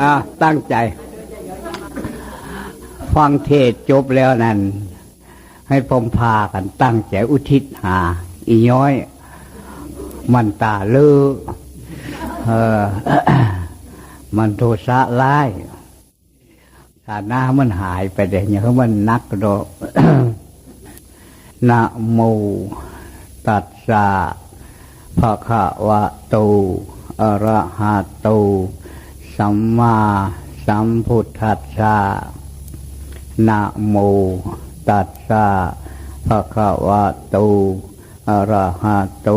อ่าตั้งใจ ฟังเทศจบแล้วนั่น ให้พมพากันตั้งใจอุทิศหา อีย้อย มันตาเลือเออมันโทสะร้ายฐานะมันหายไปเดี๋ยวนี้มันนักโดนะโมตัสสะภะคะวะโตอะระหะโต สัมมาสัมพุทธัสสะนะโมตัสสะภะคะวะโตอะระหะโต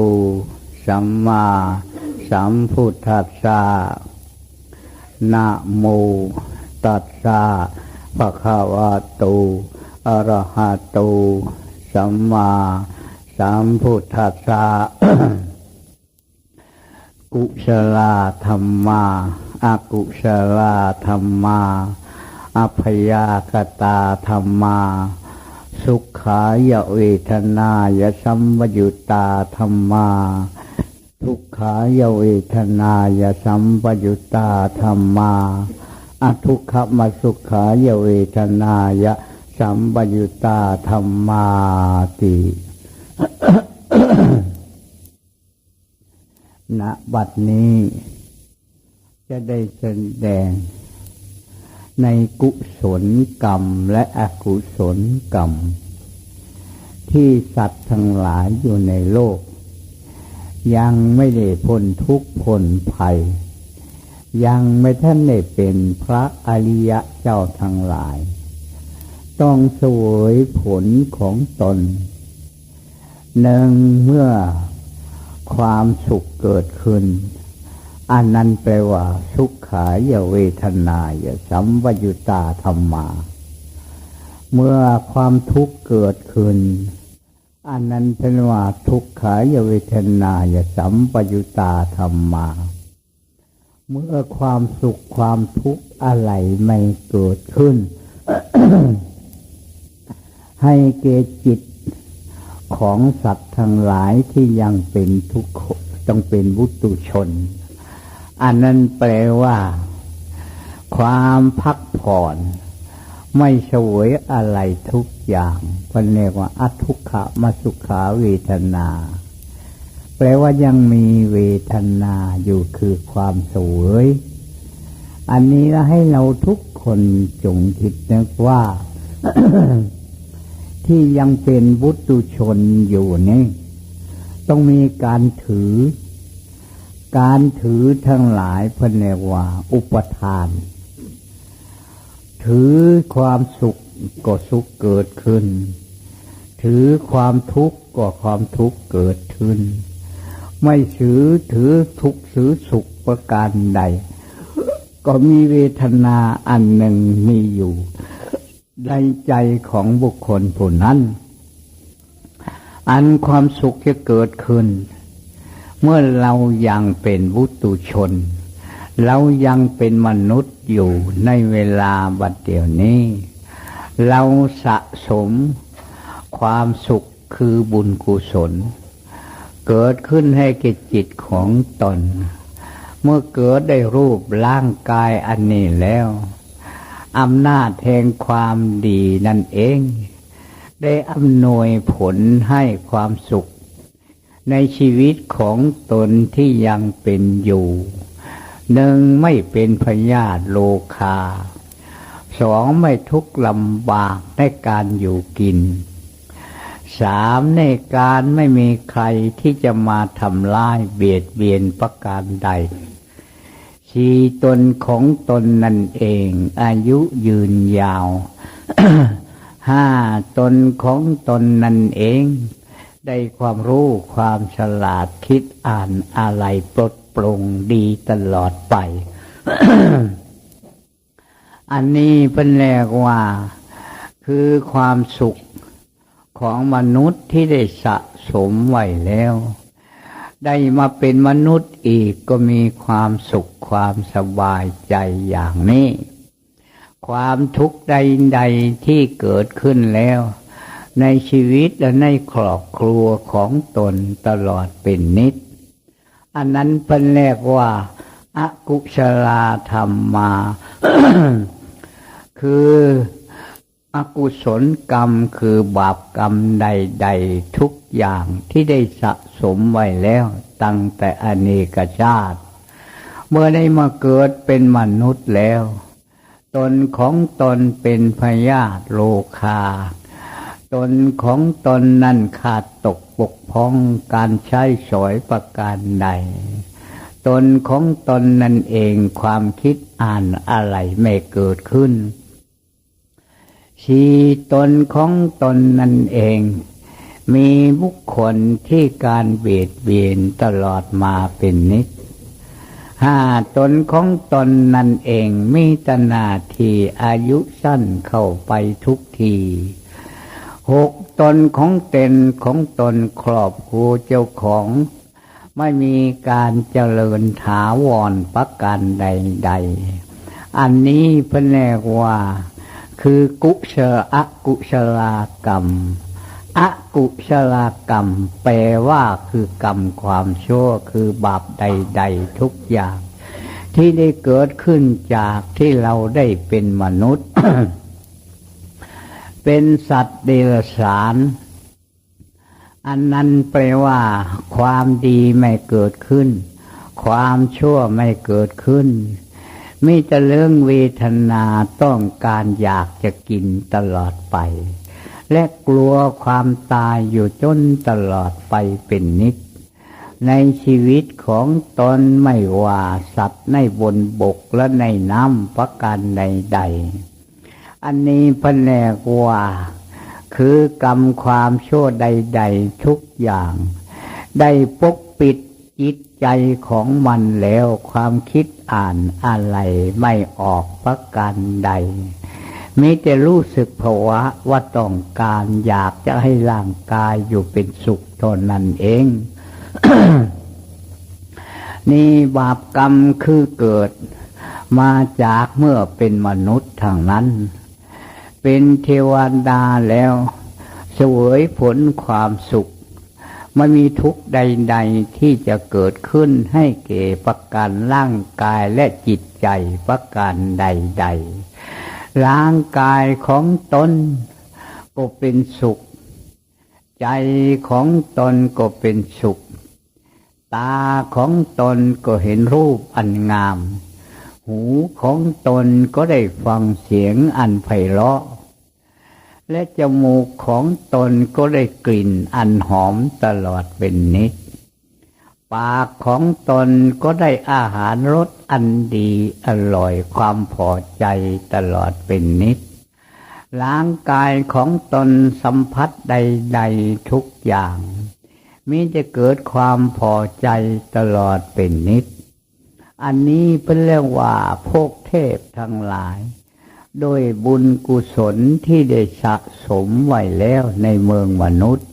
สัมมาสัมพุทธัสสะนะโมตัสสะภะคะวะโตอะระหะโตสัมมาสัมพุทธัสสะกุศลธรรมา อกุศลธรรมาอภยากตาธรรมา สุขายเวทนายสัมวยุตาธรรมา ทุกขายเวทนายสัมปยุตตาธรรมาอทุกขมสุขายเวทนายสัมปยุตตาธรรมาติณบัดนี้ จะได้แสดง ในกุศลกรรมและอกุศลกรรม ที่สัตว์ทั้งหลายอยู่ในโลก ยังไม่ได้พ้นทุกข์พ้นภัย ยังไม่ท่านได้เป็นพระอริยะเจ้าทั้งหลาย ต้องสวยผลของตนหนึ่งเมื่อความสุขเกิดขึ้น อันนั้นแปลว่าสุขขายเวทนายสัมวยุตาธรรมา เมื่อความทุกข์เกิดขึ้น อันนั้นเป็นว่าทุกขายเวทนายสัมปยุตาธรรมา เมื่อความสุขความทุกข์อะไรไม่เกิดขึ้น ให้เกจิตของสัตว์ทั้งหลายที่ยังเป็นทุกข์ต้องเป็นวุตุชน อันนั้นแปลว่า ความพักผ่อน ไม่สวยอะไรทุกอย่างพันเรียกว่าอัทุกขะมาสุขาเวทนา แปลว่ายังมีเวทนาอยู่คือความสวย อันนี้แล้วให้เราทุกคนจงคิดนึกว่า ที่ยังเป็นบุตุชนอยู่นี่ ต้องมีการถือ การถือทั้งหลายเพื่นเรียกว่า อุปทาน ถือความสุขก็สุขเกิดขึ้น ถือความทุกข์ก็ความทุกข์เกิดขึ้น ไม่ถือถือทุกข์ถือสุขประการใด ก็มีเวทนาอันหนึ่งมีอยู่ในใจของบุคคลผู้นั้น อันความสุขจะเกิดขึ้น เมื่อเรายังเป็นวุตุชน เรายังเป็นมนุษย์อยู่ในเวลาบัดเดี๋ยวนี้ เราสะสมความสุขคือบุญกุศล เกิดขึ้นให้แก่จิตของตน เมื่อเกิดได้รูปร่างกายอันนี้แล้วอำนาจแห่งความดีนั่นเอง ได้อำนวยผลให้ความสุข ในชีวิตของตนที่ยังเป็นอยู่หนึ่งไม่เป็นพยาธิโลคาสองไม่ทุกข์ลำบากในการอยู่กินสามในการไม่มีใครที่จะมาทำร้ายเบียดเบียนประการใดชีตนของตนนั่นเอง อายุยืนยาวห้าตนของตนนั่นเอง ได้ความรู้ความฉลาดคิดอ่านอะไรปลดปลงดีตลอดไป อันนี้เป็นแรกว่า คือความสุขของมนุษย์ที่ได้สะสมไว้แล้ว ได้มาเป็นมนุษย์อีกก็มีความสุขความสบายใจอย่างนี้ ความทุกข์ใดๆที่เกิดขึ้นแล้ว ในชีวิตและในครอบครัวของตนตลอดเป็นนิด อันนั้นเป็นเรียกว่าออกุศลาธรรมมา คืออกุศลกรรมคือบาปกรรมใด ๆ ทุกอย่างที่ได้สะสมไว้แล้วตั้งแต่อเนกชาติ เมื่อได้มาเกิดเป็นมนุษย์แล้ว ตนของตนเป็นพยาธโลคา ตนของตนนั้นขาดตกปกพ้องการใช้สอยประการใด ตนของตนนั่นเองความคิดอ่านอะไรไม่เกิดขึ้นชีตนของตนนั่นเอง มีบุคคลที่การเบียดเบียนตลอดมาเป็นนิดห้าตนของตนนั่นเองมีตนาทีอายุสั้นเข้าไปทุกที หกตนของเต็นของตนครอบครัวเจ้าของ ไม่มีการเจริญถาวรประการใด ๆ อันนี้พื่นแรกว่า คือกุศลอกุศลกรรมอกุศลกรรม แปลว่าคือกรรมความชั่วคือบาปใด ๆ ทุกอย่าง ที่ได้เกิดขึ้นจากที่เราได้เป็นมนุษย์ เป็นสัตว์เดรัจฉาน อันนั้นแปลว่า ความดีไม่เกิดขึ้น ความชั่วไม่เกิดขึ้นมีแต่เรื่องเวทนาต้องการอยากจะกินตลอดไป และกลัวความตายอยู่จนตลอดไปเป็นนิดในชีวิตของตนไม่ว่าสัตว์ในบนบกและในน้ำประการใดๆ อันนี้พแนกว่า คือกรรมความชั่วใด ๆ ทุกอย่าง ได้ปกปิดจิตใจของมันแล้วความคิดอ่านอะไรไม่ออกประการใดมิแต่รู้สึกภาวะว่าต้องการอยากจะให้ร่างกายอยู่เป็นสุขเท่านั้นเอง นี่บาปกรรมคือเกิดมาจากเมื่อเป็นมนุษย์ทางนั้น เป็นเทวดาแล้วสวยผลความสุขไม่มีทุกข์ใด ๆที่จะเกิดขึ้นให้เก่ประการร่างกายและจิตใจประการใด ๆ ร่างกายของตนก็เป็นสุข ใจของตนก็เป็นสุข ตาของตนก็เห็นรูปอันงาม หูของตนก็ได้ฟังเสียงอันไพเราะ และจมูกของตนก็ได้กลิ่นอันหอมตลอดเป็นนิด ปากของตนก็ได้อาหารรสอันดีอร่อยความพอใจตลอดเป็นนิดร่างกายของตนสัมผัสใด ๆทุกอย่างมิจะเกิดความพอใจตลอดเป็นนิด อันนี้เป็นเรื่องว่าพวกเทพทั้งหลาย โดยบุญกุศลที่ได้สะสมไว้แล้วในเมืองมนุษย์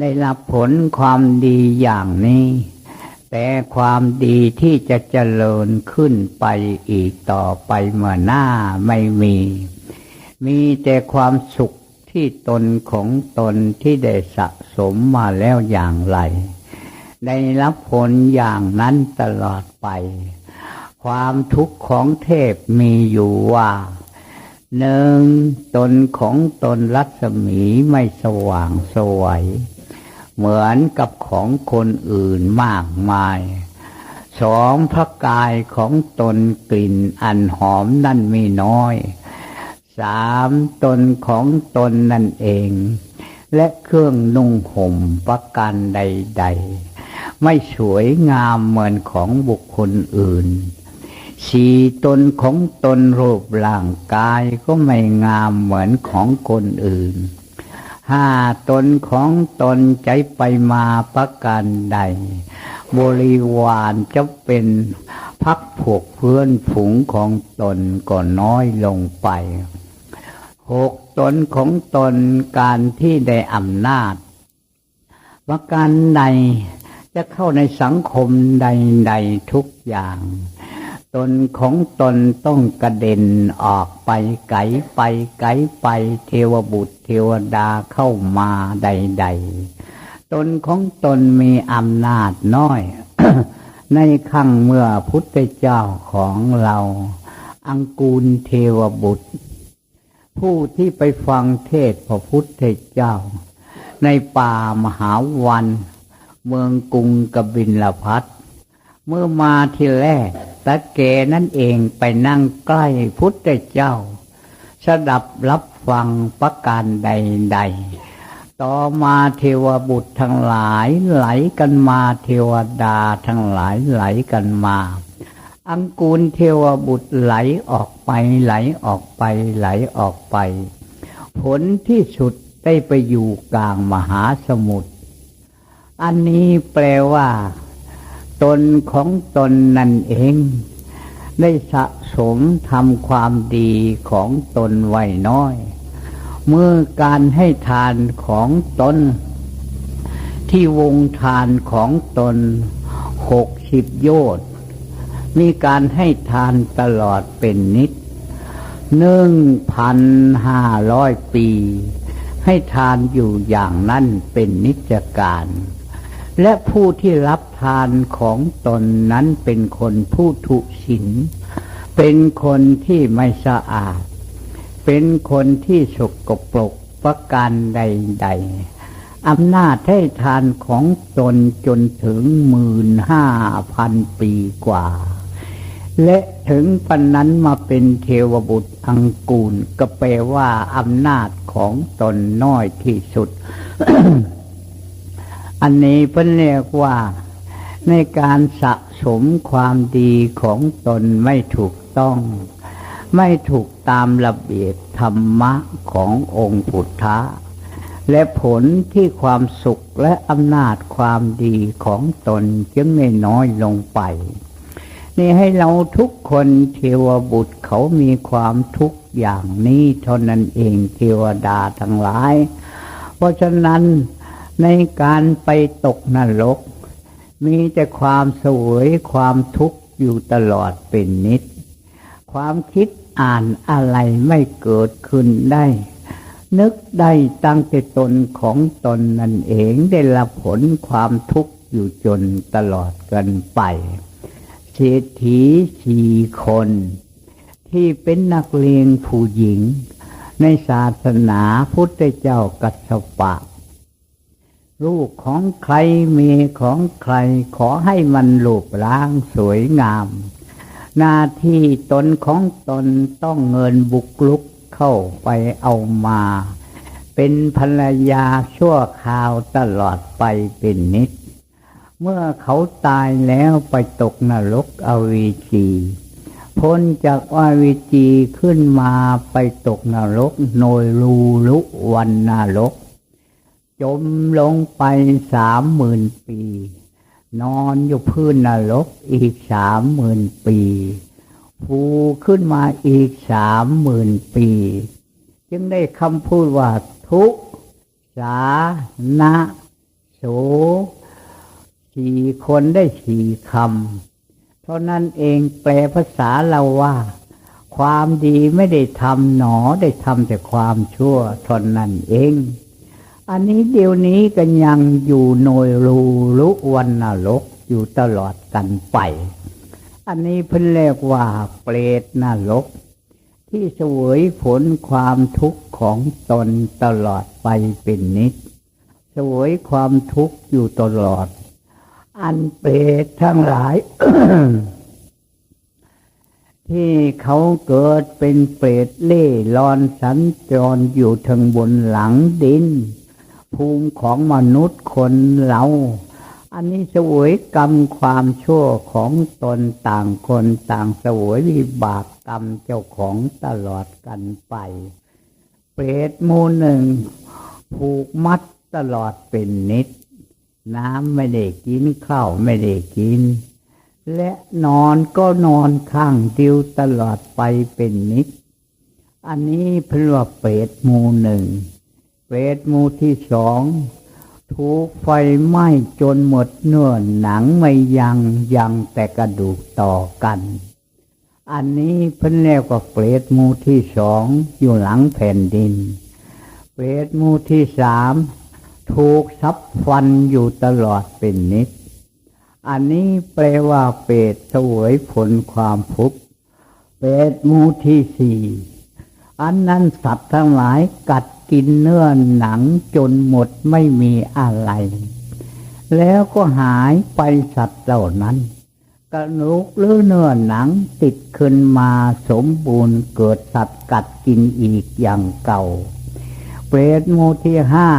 ได้รับผลความดีอย่างนี้ แต่ความดีที่จะเจริญขึ้นไปอีกต่อไปเมื่อหน้าไม่มี มีแต่ความสุขที่ตนของตนที่ได้สะสมมาแล้วอย่างไร ได้รับผลอย่างนั้นตลอดไป ความทุกข์ของเทพมีอยู่ว่าหนึ่งตนของตนรัศมีไม่สว่างสวยเหมือนกับของคนอื่นมากมายสองพระกายของตนกลิ่นอันหอมนั่นไมีน้อยสามตนของตนนั่นเอง และเครื่องนุ่งห่มประการใด ๆ ไม่สวยงามเหมือนของบุคคลอื่น สี่ตนของตนรูปร่างกายก็ไม่งามเหมือนของคนอื่น ห้าตนของตนใจไปมาประการใด บริวารจะเป็นพักพวกเพื่อนผุงของตนก็น้อยลงไปหกตนของตนการที่ได้อำนาจประการใด จะเข้าในสังคมใดๆทุกอย่าง ตนของตนต้องกระเด็นออกไปไกลไปไกลไปเทวบุตรเทวดาเข้ามาใด ๆ ตนของตนมีอำนาจน้อย ในขั้งเมื่อพุทธเจ้าของเรา อังกูลเทวบุตร ผู้ที่ไปฟังเทศพระพุทธเจ้า ในป่ามหาวัน เมืองกรุงกบินลพัทเมื่อมาทีแรกตะเกนั่นเองไปนั่งใกล้พุทธเจ้า สดับรับฟังประการใดๆ ต่อมาเทวบุตรทั้งหลายไหลกันมาเทวดาทั้งหลายไหลกันมา อังกูลเทวบุตรไหลออกไปไหลออกไปไหลออกไป ผลที่สุดได้ไปอยู่กลางมหาสมุทร อันนี้แปลว่า ตนของตนนั่นเอง ได้สะสมทำความดีของตนไว้น้อย เมื่อการให้ทานของตน ที่วงทานของตนหกสิบโยชน์มีการให้ทานตลอดเป็นนิดหนึ่งพันห้าร้อยปี ให้ทานอยู่อย่างนั้นเป็นนิจการ และผู้ที่รับทานของตนนั้นเป็นคนผู้ทุศินเป็นคนที่ไม่สะอาด เป็นคนที่สกปรกประการใด ๆอำนาจให้ทานของตนจนถึงหมื่นห้าพันปีกว่า และถึงปันนั้นมาเป็นเทวบุตรอังกูล ก็แปลว่าอำนาจของตนน้อยที่สุด อันนี้เพิ่นเรียกว่าในการสะสมความดีของตนไม่ถูกต้อง ไม่ถูกตามระเบียบธรรมะขององค์พุทธะและผลที่ความสุขและอำนาจความดีของตนจึงไม่น้อยลงไป นี่ให้เราทุกคนเทวบุตรเขามีความทุกข์อย่างนี้เท่านั้นเองเทวดาทั้งหลาย เพราะฉะนั้น ในการไปตกนรก มีแต่ความสวยความทุกข์อยู่ตลอดเป็นนิด ความคิดอ่านอะไรไม่เกิดขึ้นได้ นึกได้ตั้งแต่ตนของตนนั่นเองได้รับผลความทุกข์อยู่จนตลอดกันไป เศรษฐีสี่คน ที่เป็นนักเลงผู้หญิง ในศาสนาพุทธเจ้ากัสปะ ลูกของใครเมีของใครขอให้มันลูบล้างสวยงาม หน้าที่ตนของตนต้องเงินบุกลุกเข้าไปเอามา เป็นภรรยาชั่วคราวตลอดไปเป็นนิด เมื่อเขาตายแล้วไปตกนรกอวีจีพ้นจากอวีจีขึ้นมาไปตกนรกโนยรูลุวันนรก จมลงไปสามหมื่นปี นอนอยู่พื้นนรกอีกสามหมื่นปีฟูขึ้นมาอีกสามหมื่นปี จึงได้คำพูดว่าทุกสานะโสสี่คนได้สี่คำเท่านั้นเองแปลภาษาเราว่า ความดีไม่ได้ทำหนอได้ทำแต่ความชั่วทนนั่นเอง อันนี้เดี๋ยวนี้ก็ยังอยู่โนยรูลุวันนรกอยู่ตลอดกันไป อันนี้เพิ่นเรียกว่าเปรตนรก ที่สวยผลความทุกข์ของตนตลอดไปเป็นนิดสวยความทุกข์อยู่ตลอด อันเปรตทั้งหลาย ที่เขาเกิดเป็นเปรตเล่ลอนสัญจรอยู่ทางบนหลังดิน ภูมิของมนุษย์คนเรา อันนี้สวยกรรมความชั่วของตนต่างคนต่างสวยวิบากกรรมเจ้าของตลอดกันไป เปรตมูหนึ่ง ผูกมัดตลอดเป็นนิด น้ำไม่ได้กินข้าวไม่ได้กิน และนอนก็นอนข้างเดียวตลอดไปเป็นนิด อันนี้เพื่อเปรตมูหนึ่ง เปรตมูที่สอง ถูกไฟไหม้จนหมดเนื้อหนังไม่ยังยังแต่กระดูกต่อกัน อันนี้เพิ่นเรียกว่าเปรตมูที่สองอยู่หลังแผ่นดิน เปรตมูที่สามถูกซับฟันอยู่ตลอดเป็นนิด อันนี้แปลว่าเปรตสวยผลความทุกข์เปรตมูที่สี่อันนั้นสัตว์ทั้งหลายกัด กินเนื้อหนังจนหมดไม่มีอะไร แล้วก็หายไปสัตว์เหล่านั้น กระดูกหรือเนื้อหนังติดขึ้นมาสมบูรณ์เกิดสัตว์กัดกินอีกอย่างเก่า เปรตโมที่ห้า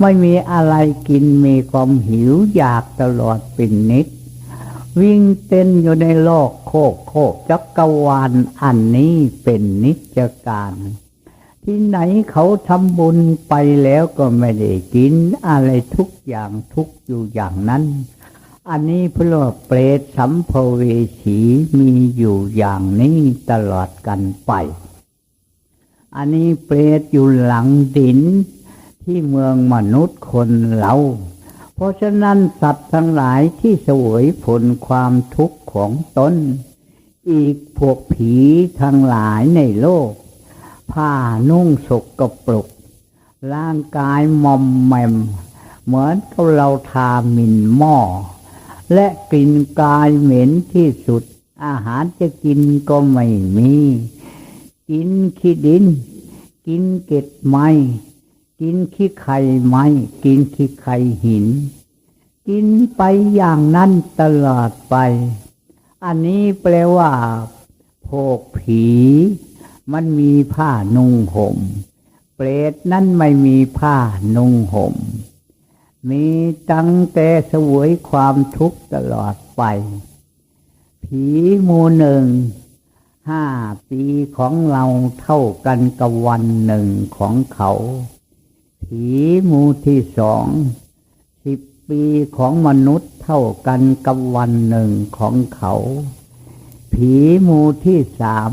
ไม่มีอะไรกินมีความหิวอยากตลอดเป็นนิด วิ่งเต้นอยู่ในโลกโคกโคกจักรวาลอันนี้เป็นนิจการ ที่ไหนเขาทำบุญไปแล้วก็ไม่ได้กินอะไรทุกอย่างทุกอยู่อย่างนั้น อันนี้พระเปรตสัมภเวสีมีอยู่อย่างนี้ตลอดกันไป อันนี้เปรตอยู่หลังดินที่เมืองมนุษย์คนเรา เพราะฉะนั้นสัตว์ทั้งหลายที่สวยผลความทุกข์ของตน อีกพวกผีทั้งหลายในโลก ผ้านุ่งสกกระปรก ร่างกายมอมแมม เหมือนกับเราทาหมิ่นหม้อ และกลิ่นกายเหม็นที่สุด อาหารจะกินก็ไม่มี กินขี้ดิน กินเกล็ดไม้ กินขี้ไข่ไม้ กินขี้ไข่หิน กินไปอย่างนั้นตลอดไป อันนี้แปลว่าพวกผี มันมีผ้านุ่งหม่ม เปรตนั้นไม่มีผ้านุ่งห่ม มีตั้งแต่สวยความทุกข์ตลอดไป ผีมูหนึ่ง ห้าปีของเราเท่ากันกับวันหนึ่งของเขา ผีมูที่สองสิบปีของมนุษย์เท่ากันกับวันหนึ่งของเขา ผีมูที่สาม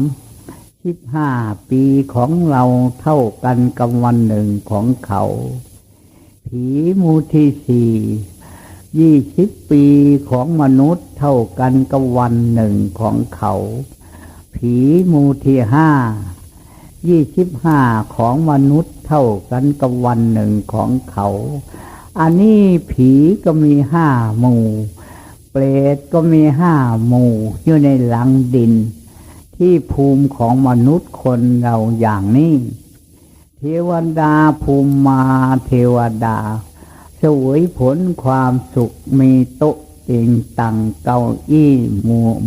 สิบห้าปีของเราเท่ากันกับวันหนึ่งของเขา ผีมูที่สี่ยี่สิบปีของมนุษย์เท่ากันกับวันหนึ่งของเขา ผีมูที่ห้ายี่สิบห้าของมนุษย์เท่ากันกับวันหนึ่งของเขา อันนี้ผีก็มีห้าหมู่ เปรตก็มีห้าหมู่อยู่ในหลังดิน ที่ภูมิของมนุษย์คนเราอย่างนี้เทวดาภูมิมาเทวดา สวยผลความสุขมีโต๊ะเตียงตังเก้าอี้มุม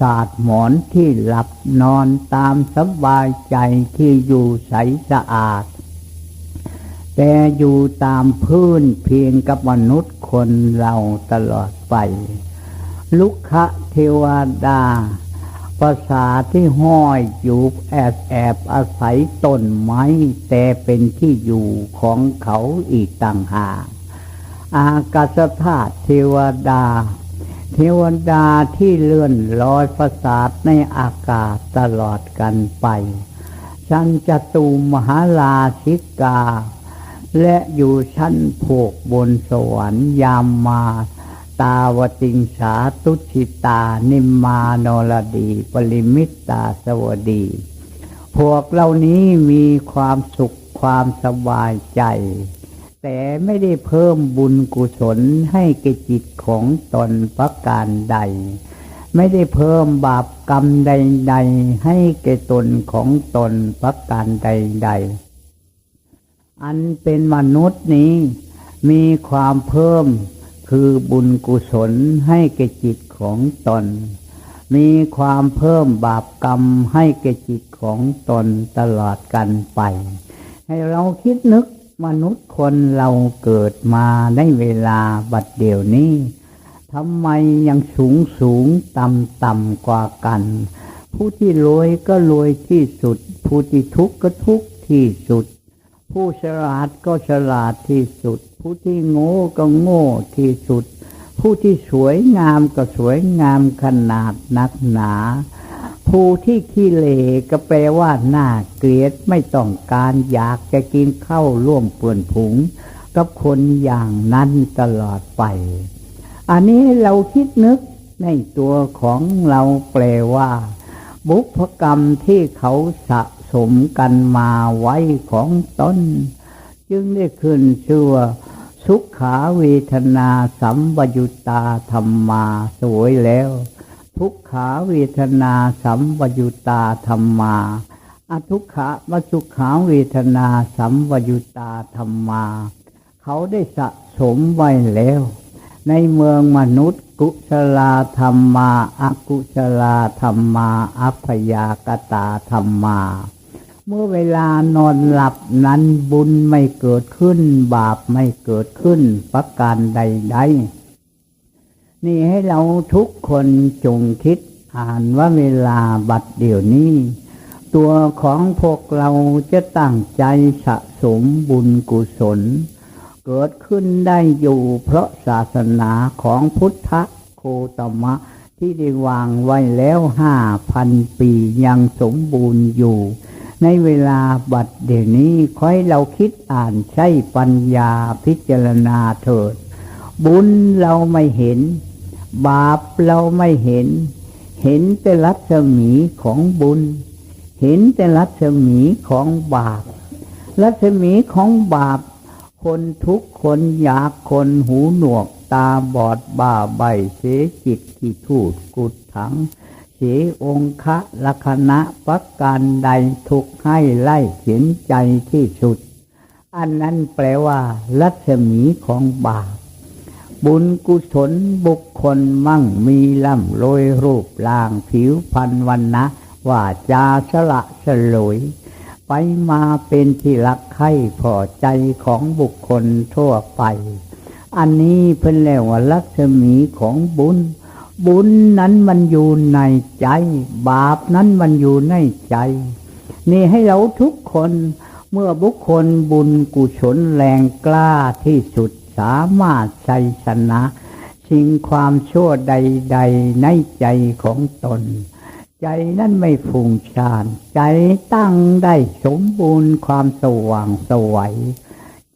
ศาสตร์หมอนที่หลับนอนตามสบายใจที่อยู่ใสสะอาด แต่อยู่ตามพื้นเพียงกับมนุษย์คนเราตลอดไป ลุกขะเทวดา ภาษาที่ห้อยอยู่แอบแอบอาศัยต้นไม้แต่เป็นที่อยู่ของเขาอีกต่างหากอากาศธาตุเทวดา เทวดาที่เลื่อนลอยประสาทในอากาศตลอดกันไปชั้นจตุมหาลาชิกา และอยู่ชั้นพวกบนสวรรค์ยามมา ตาวติงสาตุชิตา นิมมานรดี ปริมิตตาสวดี พวกเหล่านี้มีความสุขความสบายใจ แต่ไม่ได้เพิ่มบุญกุศลให้แก่จิตของตนประการใด ไม่ได้เพิ่มบาปกรรมใด ๆ ให้แก่ตนของตนประการใด ๆ อันเป็นมนุษย์นี้มีความเพิ่ม คือบุญกุศลให้แก่จิตของตน มีความเพิ่มบาปกรรมให้แก่จิตของตนตลอดกันไป ให้เราคิดนึกมนุษย์คนเราเกิดมาในเวลาบัดเดี๋ยวนี้ทำไมยังสูงสูงต่ำต่ำกว่ากัน ผู้ที่รวยก็รวยที่สุด ผู้ที่ทุกข์ก็ทุกข์ที่สุด ผู้ฉลาดก็ฉลาดที่สุด ผู้ที่โง่ก็โง่ที่สุด ผู้ที่สวยงามก็สวยงามขนาดนักหนา ผู้ที่ขี้เลก็แปลว่าน่าเกลียดไม่ต้องการอยากจะกินข้าวร่วมเปื่อนผงกับคนอย่างนั้นตลอดไป อันนี้เราคิดนึกในตัวของเราแปลว่า บุพกรรมที่เขาสะ สมกันมาไว้ของตนจึงได้ขึ้นชื่อสุขาเวทนาสัมวยุตาธรรมาสวยแล้ว ทุกขาเวทนาสัมวยุตาธรรมาอทุกขะวสุขาเวทนาสัมวยุตาธรรมา เขาได้สะสมไว้แล้ว ในเมืองมนุษย์กุศลธรรมาอากุศลธรรมา อัพยากตาธรรมา เมื่อเวลานอนหลับนั้นบุญไม่เกิดขึ้น บาปไม่เกิดขึ้นประการใดๆ นี่ให้เราทุกคนจงคิดอ่านว่าเวลาบัดเดี๋ยวนี้ ตัวของพวกเราจะตั้งใจสะสมบุญกุศล เกิดขึ้นได้อยู่เพราะศาสนาของพุทธโคตมะที่ได้วางไว้แล้วห้าพันปียังสมบูรณ์อยู่ ในเวลาบัดเดี๋ยวนี้ค่อยเราคิดอ่านใช้ปัญญาพิจารณาเถิด บุญเราไม่เห็น บาปเราไม่เห็น เห็นแต่รัศมีของบุญ เห็นแต่รัศมีของบาปรัศมีของบาป คนทุกคนอยากคนหูหนวกตาบอดบ้าใบเสียจิตที่ทูดกุดถัง สีองคะลัคณะประการใดทุกให้ไล่เขียนใจที่สุด อันนั้นแปลว่ารัศมีของบาปบุญกุศลบุคคลมั่งมีล่ำโรยรูปร่างผิวพันวันนะว่าจาสละสลวย ไปมาเป็นที่รักใคร่พอใจของบุคคลทั่วไป อันนี้เพิ่นแล้วว่าลักษมีของบุญ บุญนั้นมันอยู่ในใจ บาปนั้นมันอยู่ในใจ นี่ให้เราทุกคนเมื่อบุคคลบุญกุศลแรงกล้าที่สุดสามารถชัยชนะสิ่งความชั่วใด ๆ ในใจของตน ใจนั้นไม่ฟุ้งซ่าน ใจตั้งได้สมบูรณ์ความสว่างสวัย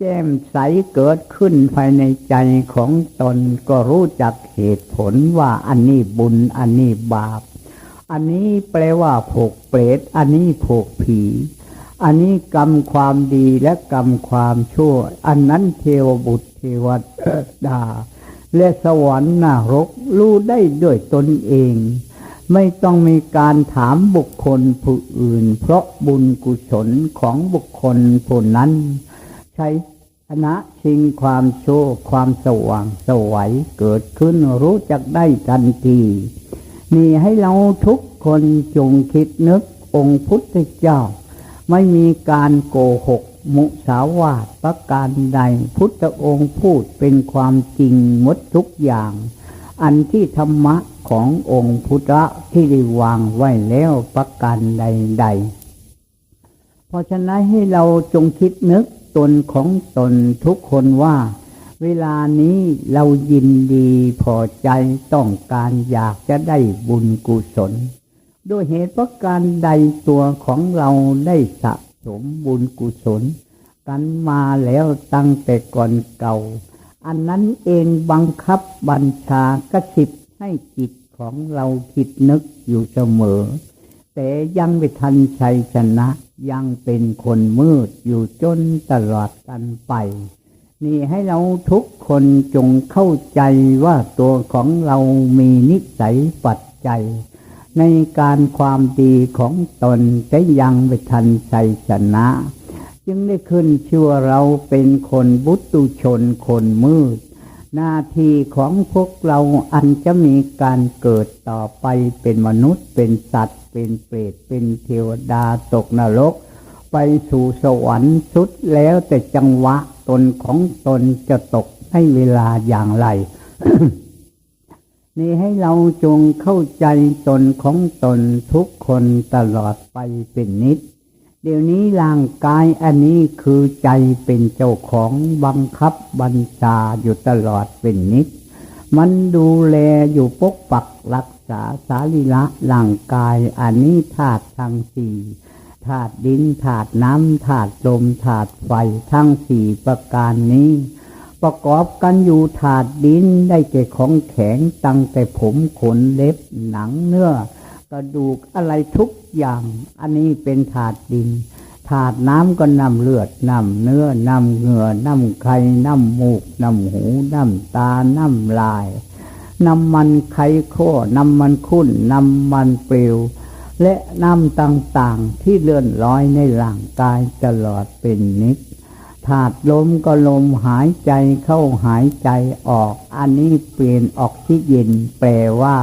แจ่มใสเกิดขึ้นภายในใจของตนก็รู้จักเหตุผลว่าอันนี้บุญอันนี้บาป อันนี้แปลว่าผูกเปรตอันนี้ผูกผี อันนี้กรรมความดีและกรรมความชั่ว อันนั้นเทวบุตรเทวดา และสวรรค์นรกรู้ได้ด้วยตนเอง ไม่ต้องมีการถามบุคคลผู้อื่น เพราะบุญกุศลของบุคคลผู้นั้น ใช้ชนะชิงความโชคความสว่างสวัยเกิดขึ้นรู้จักได้ทันทีนี่ให้เราทุกคนจงคิดนึกองค์พุทธเจ้า ไม่มีการโกหก มุสาวาทประการใด พุทธองค์พูดเป็นความจริงหมดทุกอย่าง อันที่ธรรมะขององค์พุทธะที่ได้วางไว้แล้วประการใดๆ ราะฉะนั้นให้เราจงคิดนึกตนของตนทุกคนว่า เวลานี้เรายินดีพอใจต้องการอยากจะได้บุญกุศล ด้วยเหตุประการใดตัวของเราได้สะสมบุญกุศล กันมาแล้วตั้งแต่ก่อนเก่า อันนั้นเองบังคับบัญชากระสิบให้จิตของเราคิดนึกอยู่เสมอ แต่ยังไม่ทันชัยชนะ ยังเป็นคนมืดอยู่จนตลอดกันไป นี่ให้เราทุกคนจงเข้าใจว่าตัวของเรามีนิสัยปัจจัย ในการความดีของตนแต่ยังไม่ทันชัยชนะ จึงได้ขึ้นชื่อเราเป็นคนบุตุชนคนมืด หน้าที่ของพวกเราอันจะมีการเกิดต่อไปเป็นมนุษย์เป็นสัตว์ เป็นเปรตเป็นเทวดาตกนรก ไปสู่สวรรค์สุดแล้วแต่จังหวะตนของตนจะตกให้เวลาอย่างไร นี่ให้เราจงเข้าใจตนของตนทุกคนตลอดไปเป็นนิด เดี๋ยวนี้ร่างกายอันนี้คือใจเป็นเจ้าของบังคับบัญชาอยู่ตลอดเป็นนิด มันดูแลอยู่ปกปักรักษาสารีละร่างกายอันนี้ธาตุทั้งสี่ธาตุดินธาตุน้ำธาตุลมธาตุไฟทั้งสี่ประการนี้ ประกอบกันอยู่ถาดดินได้แก่ของแข็งตั้งแต่ผมขนเล็บหนังเนื้อ กระดูกอะไรทุกอย่าง อันนี้เป็นถาดดิน ถาดน้ำก็นำเลือดนำเนื้อนำเหงื่อนำไข่นำมูกนำหูนำตานำลายนำมันไข่ข้อนำมันขุ่นนำมันเปลวและน้ำต่างๆที่เลื่อนลอยในร่างกายตลอดเป็นนิดถาดลมก็ลมหายใจเข้าหายใจออก อันนี้เปลี่ยนออกซิเจนแปลว่า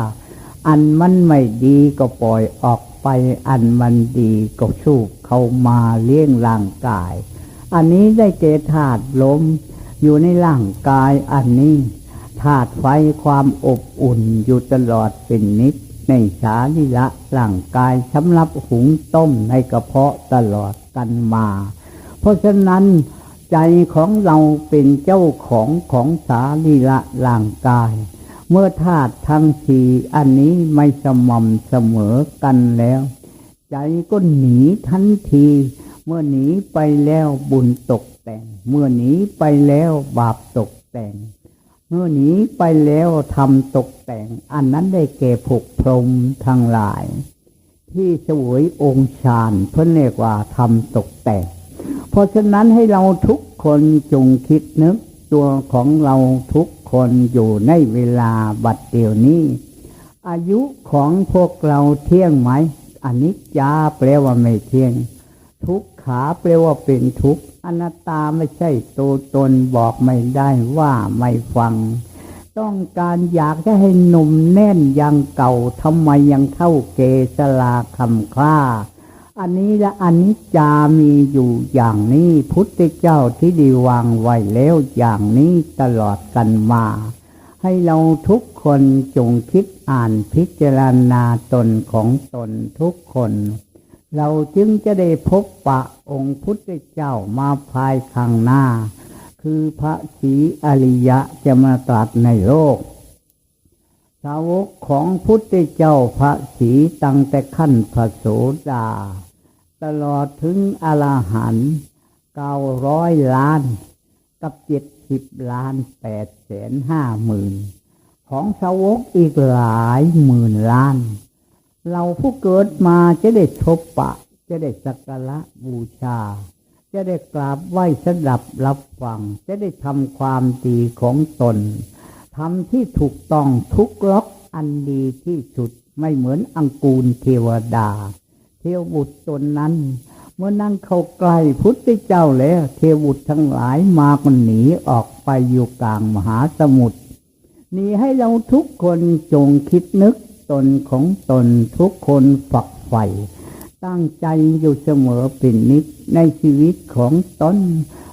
อันมันไม่ดีก็ปล่อยออกไป อันมันดีก็สูบเข้ามาเลี้ยงร่างกาย อันนี้ได้เกธาตุลมอยู่ในร่างกายอันนี้ธาตุไฟความอบอุ่นอยู่ตลอดเป็นนิด ในสาลิละร่างกายสำหรับหุงต้มในกระเพาะตลอดกันมา เพราะฉะนั้นใจของเราเป็นเจ้าของของสาลิละร่างกาย เมื่อธาตุทั้งสี่อันนี้ไม่สม่ำเสมอกันแล้ว ใจก็หนีทันที เมื่อหนีไปแล้วบุญตกแต่ง เมื่อหนีไปแล้วบาปตกแต่ง เมื่อหนีไปแล้วทำตกแต่ง อันนั้นได้แก่ผกพรมทั้งหลาย ที่สวยองค์ฌานเพื่อเรียกว่าทำตกแต่ง เพราะฉะนั้นให้เราทุกคนจงคิดนึกตัวของเราทุก คนอยู่ในเวลาบัดเดี๋ยวนี้ อายุของพวกเราเที่ยงไหมอันนี้จาแปลว่าไม่เที่ยง ทุกขาแปลว่าเป็นทุกอนัตตาไม่ใช่ตัวตนบอกไม่ได้ว่าไม่ฟัง ต้องการอยากจะให้หนุ่มแน่นยังเก่าทำไมยังเท่าเกสลาคำคล้า อันนี้และอันนี้จามีอยู่อย่างนี้ พุทธเจ้าที่ดีวางไว้แล้วอย่างนี้ตลอดกันมา ให้เราทุกคนจงคิดอ่านพิจารณาตนของตนทุกคน เราจึงจะได้พบปะองค์พุทธเจ้ามาภายข้างหน้า คือพระศรีอริยะจะมาตรัสในโลกสาวกของพุทธเจ้าพระศีตั้งแต่ขั้นพระโสดา ตลอดถึงอรหันต์เก้าร้อยล้าน กับเจ็ดสิบล้านแปดแสนห้าหมื่นของสาวกอีกหลายหมื่นล้าน เราผู้เกิดมาจะได้ชบปะ จะได้สักการะบูชา จะได้กราบไหว้สดับรับฟัง จะได้ทำความดีของตนทำที่ถูกต้องทุกล็อกอันดีที่สุดไม่เหมือนอังกูลเทวดา เทวบุตรตนนั้น เมื่อนั่งเข้าใกล้พุทธเจ้าแล้ว เทวบุตรทั้งหลายมากันหนีออกไปอยู่กลางมหาสมุทรนี่ให้เราทุกคนจงคิดนึกตนของตนทุกคนฝักใฝ่ตั้งใจอยู่เสมอเป็นนิดในชีวิตของตน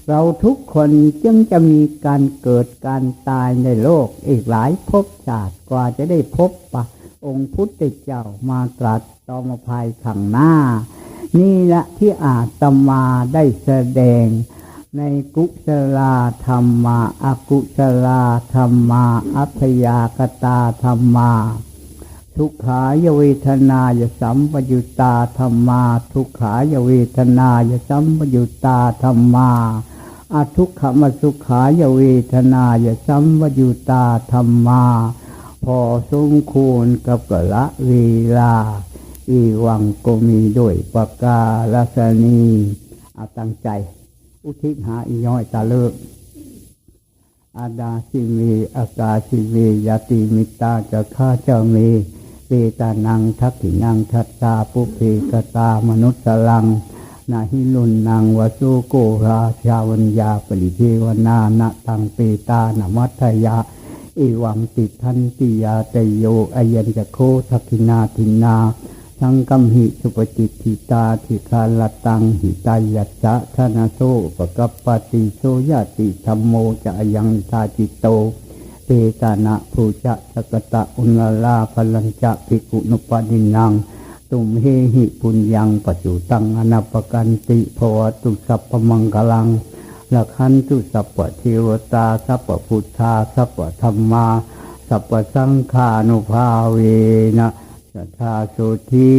เราทุกคนจึงจะมีการเกิดการตายในโลกอีกหลายภพชาติกว่าจะได้พบปะองค์พุทธเจ้ามาตรัส ต่อมาภายข้างหน้า นี่แหละที่อาตมาได้แสดง ในกุศลธรรมาอากุศลธรรมาอัพยากตาธรรมาทุกขายเวทนายสัมปยุตาธรรมา ทุกขายเวทนายสัมปยุตาธรรมาอาทุกขมสุขายเวทนายสัมปยุตาธรรมา พอสมควรกับกละเวลา อีวังก็มีด้วยปากกาลสนีอาตั้งใจ อุทิศหาอีย้อยตาเลิกอาดาสิมีอากาสิมียติมิตาจะข้าเจ้ามีเปตานังทักขินังทัตตาปุเพกตามนุษสลังนาหิลุนนางวสุโกราชาวัญญาปริเทวนานะตังเปตานมัตยาอิวังติทันติยาเตโยอายัญจะโคทักินาทินา สังกัมหิสุปจิตติตาทิคาลตังหิตายัจจะธนาโซปกัปปติโซยติธรรมโมจะยังทาจิตโตเตตานะภูจะสกตะอุณลาพลัญจะภิกุนุปดินัง ตุมเฮหิปุญญังปัจจุตังอนาปกันติภวตุสัพพมังกลังละคันตุสัพพเทวตาสัพพพุทธาสัพพธรรมา สัพพสังฆานุภาเวนะ สัทธาสุที